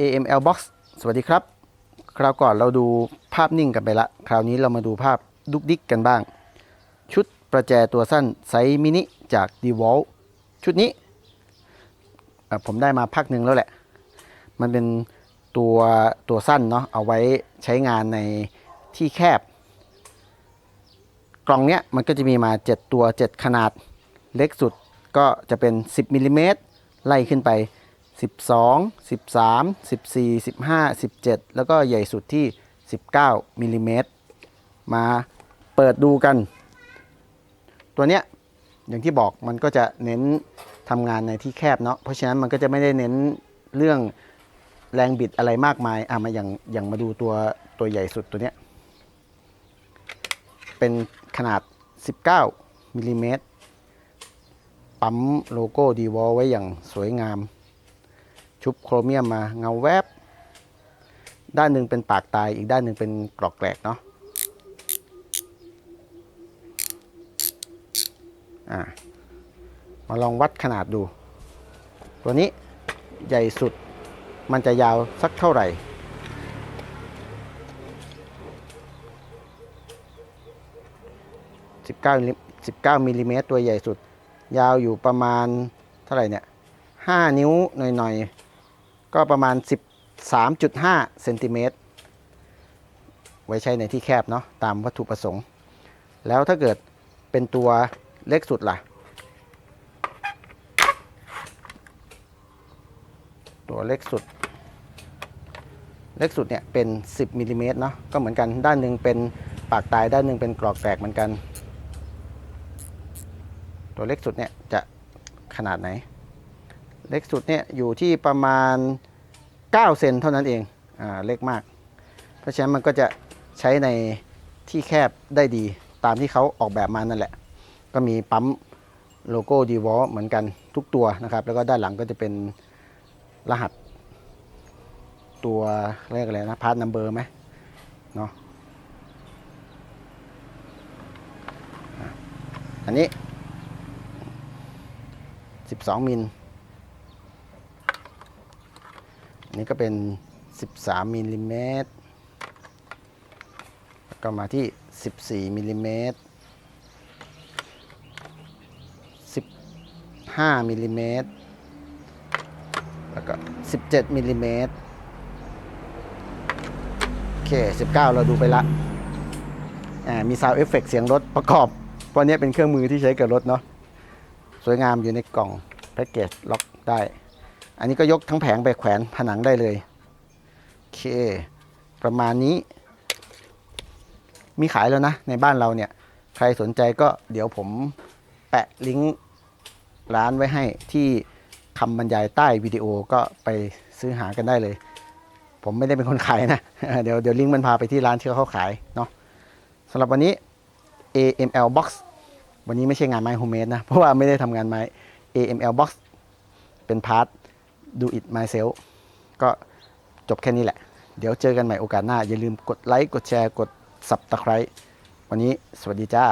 AML Box สวัสดีครับ คราวก่อนเราดูภาพนิ่งกันไปละ คราวนี้เรามาดูภาพดุกดิกกันบ้าง ชุดประแจตัวสั้นไซส์มินิจาก d e v o l ชุดนี้ ผมได้มาพักหนึ่งแล้วแหละ มันเป็นตัวตัวสั้นเนาะเอาไว้ใช้งานในที่แคบ กล่องเนี้ยมันก็จะมีมา 7 ตัว 7 ขนาดเล็กสุดก็จะเป็น 10มิลลิเมตรไล่ขึ้นไป 12 13 14 15 17 แล้วก็ใหญ่สุดที่ 19มิลลิเมตรมาเปิดดูกัน ตัวเนี้ยอย่างที่บอกมันก็จะเน้นทำงานในที่แคบเนาะเพราะฉะนั้นมันก็จะไม่ได้เน้นเรื่องแรงบิดอะไรมากมายอะมาอย่างอย่างมาดูตัวตัวใหญ่สุดตัวเนี้ยเป็นขนาด 19มิลลิเมตรปั๊มโลโก้ดีวอลไว้อย่างสวยงาม ชุบโครเมียมมาเงาแวบ ด้านหนึ่งเป็นปากตายอีกด้านหนึ่งเป็นกรอกแกรกเนาะอะมาลองวัดขนาดดู ตัวนี้ใหญ่สุดมันจะยาวสักเท่าไหร่ 19มิลลิ19มิลลิเมตรตัวใหญ่สุด ยาวอยู่ประมาณเท่าไหร่เนี่ย 5 นิ้วหน่อยๆ ก็ประมาณ 13.5เซนติเมตรไว้ใช้ในที่แคบเนาะตามวัตถุประสงค์ แล้วถ้าเกิดเป็นตัวเล็กสุดล่ะ ตัวเล็กสุด เล็กสุดเนี่ยเป็น 10มิลลิเมตรเนาะก็เหมือนกันด้านหนึ่งเป็นปากตายด้านหนึ่งเป็นกรอกแตกเหมือนกัน ตัวเล็กสุดเนี่ยจะขนาดไหน เล็กสุดเนี่ยอยู่ที่ประมาณ 9 เซนเท่านั้นเองอ่าเล็กมาก เพราะฉะนั้นมันก็จะใช้ในที่แคบได้ดีตามที่เขาออกแบบมานั่นแหละ ก็มีปั๊มโลโก้ดีวอลเหมือนกันทุกตัวนะครับ แล้วก็ด้านหลังก็จะเป็นรหัส ตัวเรียกอะไรนะพาร์ทนัมเบอร์ไหมเนาะอันนี้ 12 มิล อั นนี้ก็เป็น 13มิลลิเมตรแล้วก็มาที่ 14มิลลิเมตร15มิลลิเมตรแล้วก็ 17มิลลิเมตรโอเค 19 เราดูไปละอ่ามีซาวเอฟเฟกเสียงรถประกอบเพราะเนี้ยเป็นเครื่องมือที่ใช้กับรถเนาะสวยงามอยู่ในกล่องแพ็กเกจล็อกได้ อันนี้ก็ยกทั้งแผงไปแขวนผนังได้เลยโอเค ประมาณนี้ มีขายแล้วนะ ในบ้านเราเนี่ย ใครสนใจก็เดี๋ยวผมแปะลิงก์ร้านไว้ให้ที่คำบรรยายใต้วิดีโอก็ไปซื้อหากันได้เลย ผมไม่ได้เป็นคนขายนะ เดี๋ยวเดี๋ยวลิงก์มันพาไปที่ร้านที่เขาขายเนาะสำหรับวันนี้ AML Box วันนี้ไม่ใช่งานไม้โฮมเมดนะ เพราะว่าไม่ได้ทำงานไม้ AML Box เป็นพาร์ท Do It Myself ก็จบแค่นี้แหละ เดี๋ยวเจอกันใหม่โอกาสหน้า อย่าลืมกดไลค์ กดแชร์ กด Subscribe วันนี้สวัสดีจ้า